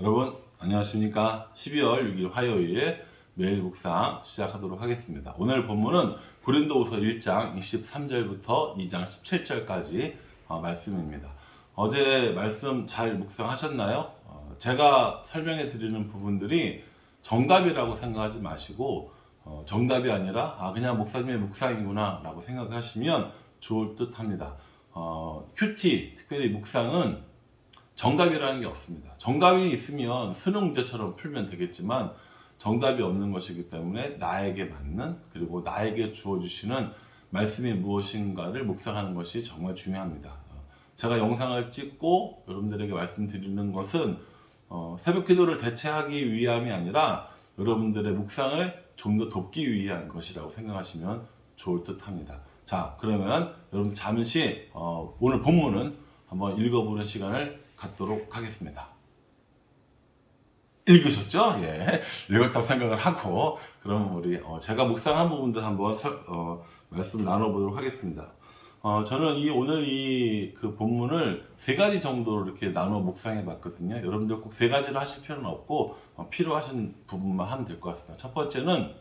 여러분 안녕하십니까? 12월 6일 화요일 매일 묵상 시작하도록 하겠습니다. 오늘 본문은 고린도후서 1장 23절부터 2장 17절까지 어, 말씀입니다. 어제 말씀 잘 묵상하셨나요? 어, 제가 설명해 드리는 부분들이 정답이라고 생각하지 마시고 어, 정답이 아니라 아 그냥 목사님의 묵상이구나 라고 생각하시면 좋을 듯 합니다. 어, 큐티 특별히 묵상은 정답이라는 게 없습니다. 정답이 있으면 수능 문제처럼 풀면 되겠지만 정답이 없는 것이기 때문에 나에게 맞는 그리고 나에게 주어주시는 말씀이 무엇인가를 묵상하는 것이 정말 중요합니다. 어, 제가 영상을 찍고 여러분들에게 말씀드리는 것은 어, 새벽 기도를 대체하기 위함이 아니라 여러분들의 묵상을 좀 더 돕기 위한 것이라고 생각하시면 좋을 듯 합니다. 자, 그러면 여러분 잠시 어, 오늘 본문은 한번 읽어보는 시간을 갖도록 하겠습니다. 읽으셨죠? 예. 읽었다고 생각을 하고, 그럼 우리, 어, 제가 묵상한 부분들 한번 설, 어, 말씀 나눠보도록 하겠습니다. 어, 저는 이 오늘 이 그 본문을 세 가지 정도로 이렇게 나눠 묵상해 봤거든요. 여러분들 꼭 세 가지를 하실 필요는 없고, 어, 필요하신 부분만 하면 될 것 같습니다. 첫 번째는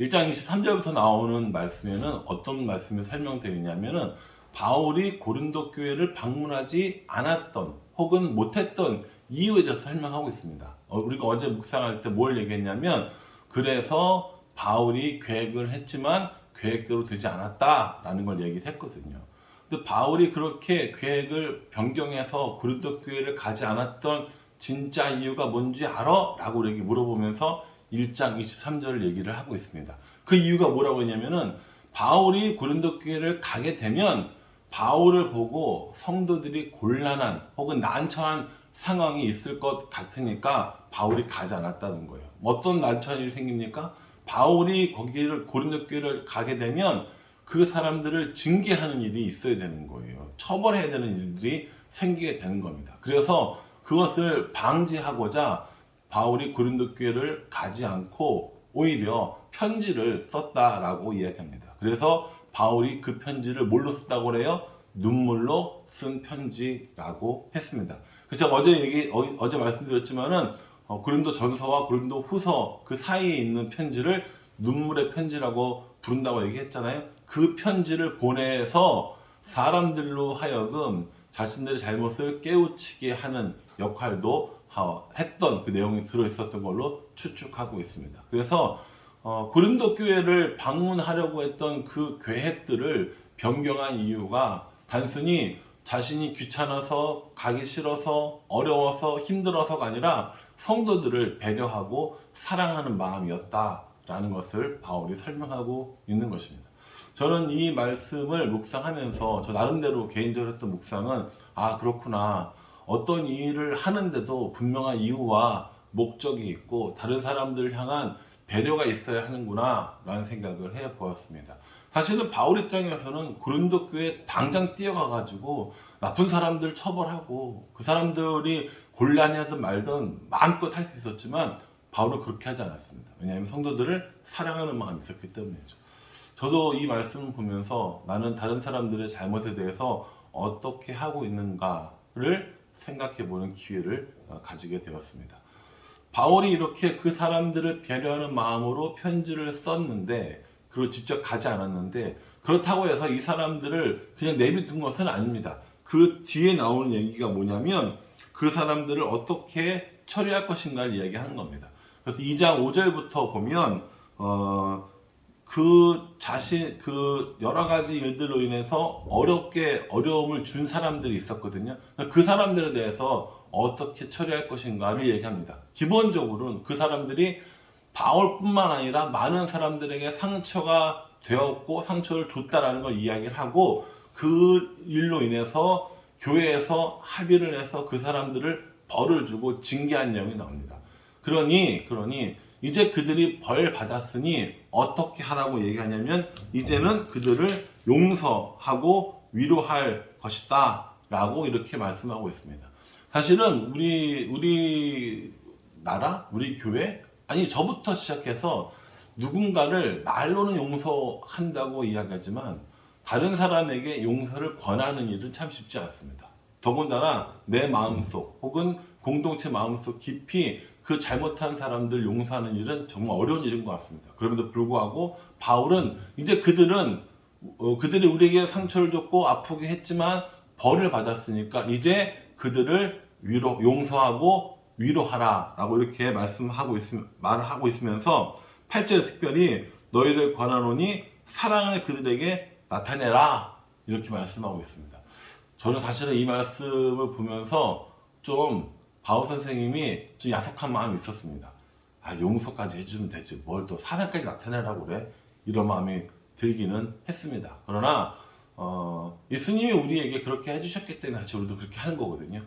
1장 23절부터 나오는 말씀에는 어떤 말씀이 설명되어 있냐면은 바울이 고린도 교회를 방문하지 않았던 혹은 못했던 이유에 대해서 설명하고 있습니다. 어, 우리가 어제 묵상할 때 뭘 얘기했냐면 그래서 바울이 계획을 했지만 계획대로 되지 않았다라는 걸 얘기를 했거든요. 근데 바울이 그렇게 계획을 변경해서 고린도 교회를 가지 않았던 진짜 이유가 뭔지 알아? 라고 이렇게 물어보면서 1장 23절을 얘기를 하고 있습니다. 그 이유가 뭐라고 했냐면은 바울이 고린도 교회를 가게 되면 바울을 보고 성도들이 곤란한 혹은 난처한 상황이 있을 것 같으니까 바울이 가지 않았다는 거예요. 어떤 난처한 일이 생깁니까? 바울이 거기를 고린도 교회를 가게 되면 그 사람들을 징계하는 일이 있어야 되는 거예요. 처벌해야 되는 일들이 생기게 되는 겁니다. 그래서 그것을 방지하고자 바울이 고린도 교회를 가지 않고 오히려 편지를 썼다라고 이야기합니다. 그래서 바울이 그 편지를 뭘로 썼다고 그래요? 눈물로 쓴 편지라고 했습니다. 그래서 어제 얘기 어, 어제 말씀드렸지만은 어, 고린도 전서와 고린도 후서 그 사이에 있는 편지를 눈물의 편지라고 부른다고 얘기했잖아요. 그 편지를 보내서 사람들로 하여금 자신들의 잘못을 깨우치게 하는 역할도 하- 했던 그 내용이 들어 있었던 걸로 추측하고 있습니다. 그래서 어, 고린도 교회를 방문하려고 했던 그 계획들을 변경한 이유가 단순히 자신이 귀찮아서 가기 싫어서 어려워서 힘들어서가 아니라 성도들을 배려하고 사랑하는 마음이었다라는 것을 바울이 설명하고 있는 것입니다. 저는 이 말씀을 묵상하면서 저 나름대로 개인적으로 했던 묵상은 아 그렇구나 어떤 일을 하는데도 분명한 이유와 목적이 있고 다른 사람들을 향한 배려가 있어야 하는구나 라는 생각을 해 보았습니다. 사실은 바울 입장에서는 고린도 교회 당장 뛰어가 가지고 나쁜 사람들 처벌하고 그 사람들이 곤란하든 말든 마음껏 할 수 있었지만 바울은 그렇게 하지 않았습니다. 왜냐하면 성도들을 사랑하는 마음이 있었기 때문이죠. 저도 이 말씀을 보면서 나는 다른 사람들의 잘못에 대해서 어떻게 하고 있는가를 생각해 보는 기회를 어, 가지게 되었습니다. 바울이 이렇게 그 사람들을 배려하는 마음으로 편지를 썼는데 그리고 직접 가지 않았는데 그렇다고 해서 이 사람들을 그냥 내비둔 것은 아닙니다. 그 뒤에 나오는 얘기가 뭐냐면 그 사람들을 어떻게 처리할 것인가를 이야기하는 겁니다. 그래서 2장 5절부터 보면 어, 그 자신 그 여러 가지 일들로 인해서 어렵게 어려움을 준 사람들이 있었거든요. 그 사람들에 대해서 어떻게 처리할 것인가를 얘기합니다. 기본적으로는 그 사람들이 바울뿐만 아니라 많은 사람들에게 상처가 되었고 상처를 줬다라는 걸 이야기를 하고 그 일로 인해서 교회에서 합의를 해서 그 사람들을 벌을 주고 징계한 내용이 나옵니다. 그러니 그러니 이제 그들이 벌 받았으니 어떻게 하라고 얘기하냐면 이제는 그들을 용서하고 위로할 것이다 라고 이렇게 말씀하고 있습니다. 사실은 우리 우리 나라, 우리 교회 아니 저부터 시작해서 누군가를 말로는 용서한다고 이야기하지만 다른 사람에게 용서를 권하는 일은 참 쉽지 않습니다. 더군다나 내 마음속 혹은 공동체 마음속 깊이 그 잘못한 사람들 용서하는 일은 정말 어려운 일인 것 같습니다. 그럼에도 불구하고 바울은 이제 그들은 어, 그들이 우리에게 상처를 줬고 아프게 했지만 벌을 받았으니까 이제 그들을 위로 용서하고 위로하라라고 이렇게 말씀하고 있 말을 하고 있으면서 8절에 특별히 너희를 권하노니 사랑을 그들에게 나타내라 이렇게 말씀하고 있습니다. 저는 사실은 이 말씀을 보면서 좀 바울 선생님이 좀 야속한 마음이 있었습니다. 아 용서까지 해주면 되지 뭘 또 사랑까지 나타내라고 그래 이런 마음이 들기는 했습니다. 그러나 어, 예수님이 우리에게 그렇게 해주셨기 때문에 사실 우리도 그렇게 하는 거거든요.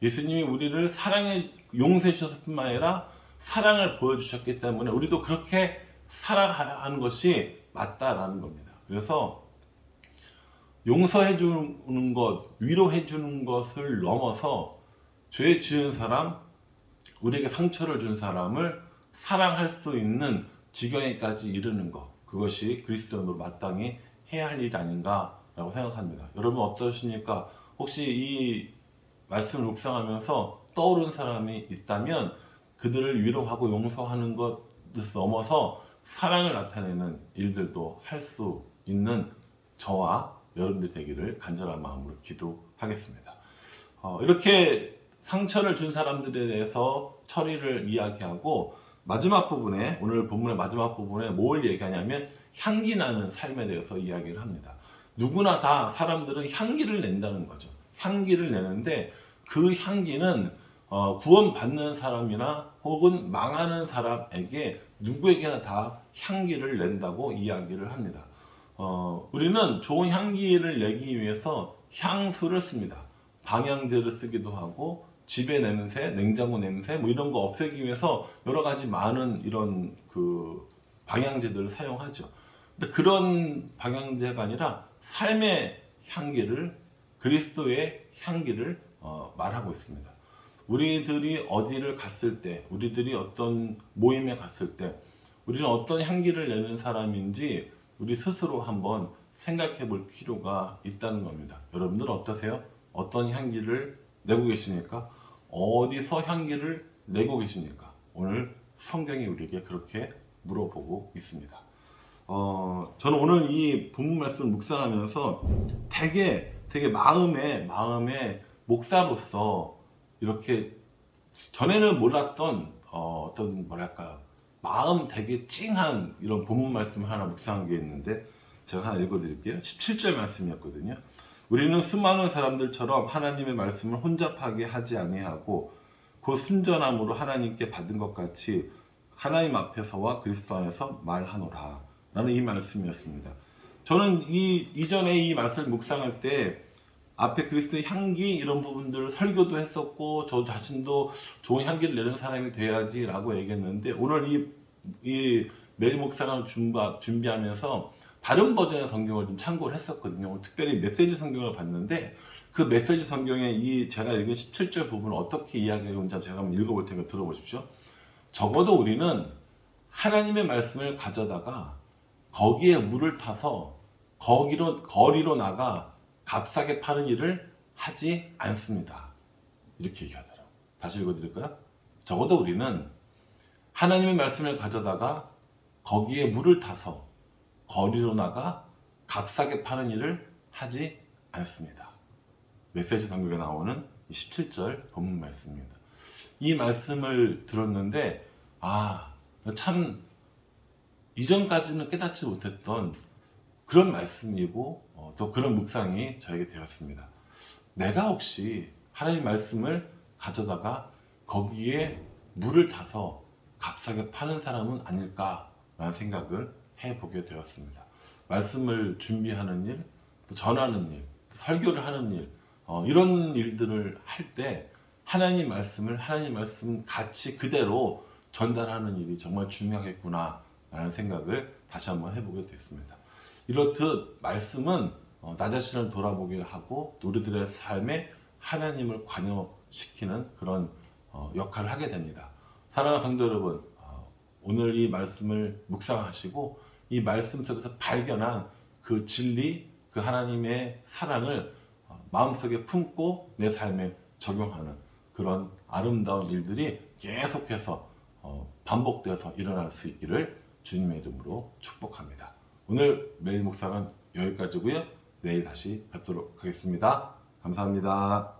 예수님이 우리를 사랑해 용서해 주셨을 뿐만 아니라 사랑을 보여주셨기 때문에 우리도 그렇게 살아가는 것이 맞다라는 겁니다. 그래서 용서해 주는 것, 위로해 주는 것을 넘어서 죄 지은 사람, 우리에게 상처를 준 사람을 사랑할 수 있는 지경에까지 이르는 것. 그것이 그리스도인으로 마땅히 해야 할 일이 아닌가라고 생각합니다. 여러분 어떠십니까? 혹시 이 말씀을 묵상하면서 떠오른 사람이 있다면 그들을 위로하고 용서하는 것을 넘어서 사랑을 나타내는 일들도 할 수 있는 저와 여러분들 되기를 간절한 마음으로 기도하겠습니다. 어, 이렇게 상처를 준 사람들에 대해서 처리를 이야기하고 마지막 부분에 오늘 본문의 마지막 부분에 뭘 얘기하냐면 향기 나는 삶에 대해서 이야기를 합니다. 누구나 다 사람들은 향기를 낸다는 거죠. 향기를 내는데 그 향기는 어, 구원받는 사람이나 혹은 망하는 사람에게 누구에게나 다 향기를 낸다고 이야기를 합니다. 어, 우리는 좋은 향기를 내기 위해서 향수를 씁니다. 방향제를 쓰기도 하고 집의 냄새, 냉장고 냄새 뭐 이런 거 없애기 위해서 여러 가지 많은 이런 그 방향제들을 사용하죠. 근데 그런 방향제가 아니라 삶의 향기를 그리스도의 향기를 어, 말하고 있습니다. 우리들이 어디를 갔을 때, 우리들이 어떤 모임에 갔을 때, 우리는 어떤 향기를 내는 사람인지 우리 스스로 한번 생각해 볼 필요가 있다는 겁니다. 여러분들 어떠세요? 어떤 향기를 내고 계십니까? 어디서 향기를 내고 계십니까? 오늘 성경이 우리에게 그렇게 물어보고 있습니다. 어, 저는 오늘 이 본문 말씀을 묵상하면서 되게 되게 마음에 마음에 목사로서 이렇게 전에는 몰랐던 어, 어떤 뭐랄까 마음 되게 찡한 이런 본문 말씀을 하나 묵상한 게 있는데 제가 하나 읽어드릴게요. 17절 말씀이었거든요. 우리는 수많은 사람들처럼 하나님의 말씀을 혼잡하게 하지 아니하고 그 순전함으로 하나님께 받은 것 같이 하나님 앞에서와 그리스도 안에서 말하노라 라는 이 말씀이었습니다. 저는 이 이전에 이 말씀을 묵상할 때 앞에 그리스도의 향기 이런 부분들을 설교도 했었고 저 자신도 좋은 향기를 내는 사람이 돼야지라고 얘기했는데 오늘 이, 이 매일 목사랑 준비하면서 다른 버전의 성경을 좀 참고를 했었거든요. 특별히 메시지 성경을 봤는데 그 메시지 성경의 이 제가 읽은 17절 부분을 어떻게 이야기하고 있는지 제가 한번 읽어볼 테니까 들어보십시오. 적어도 우리는 하나님의 말씀을 가져다가 거기에 물을 타서 거기로 거리로 나가 값싸게 파는 일을 하지 않습니다. 이렇게 얘기하더라고. 다시 읽어드릴까요? 적어도 우리는 하나님의 말씀을 가져다가 거기에 물을 타서 거리로 나가 값싸게 파는 일을 하지 않습니다. 메시지 성경에 나오는 17절 본문 말씀입니다. 이 말씀을 들었는데 아, 참 이전까지는 깨닫지 못했던 그런 말씀이고 어, 또 그런 묵상이 저에게 되었습니다. 내가 혹시 하나님 말씀을 가져다가 거기에 물을 타서 값싸게 파는 사람은 아닐까라는 생각을 해보게 되었습니다. 말씀을 준비하는 일, 또 전하는 일, 또 설교를 하는 일, 어, 이런 일들을 할 때 하나님 말씀을 하나님 말씀 같이 그대로 전달하는 일이 정말 중요하겠구나라는 생각을 다시 한번 해보게 됐습니다. 이렇듯 말씀은 어, 나 자신을 돌아보게 하고 우리들의 삶에 하나님을 관여시키는 그런 어, 역할을 하게 됩니다. 사랑하는 성도 여러분, 어, 오늘 이 말씀을 묵상하시고 이 말씀 속에서 발견한 그 진리, 그 하나님의 사랑을 마음속에 품고 내 삶에 적용하는 그런 아름다운 일들이 계속해서 어, 반복되어서 일어날 수 있기를 주님의 이름으로 축복합니다. 오늘 매일 묵상은 여기까지고요. 내일 다시 뵙도록 하겠습니다. 감사합니다.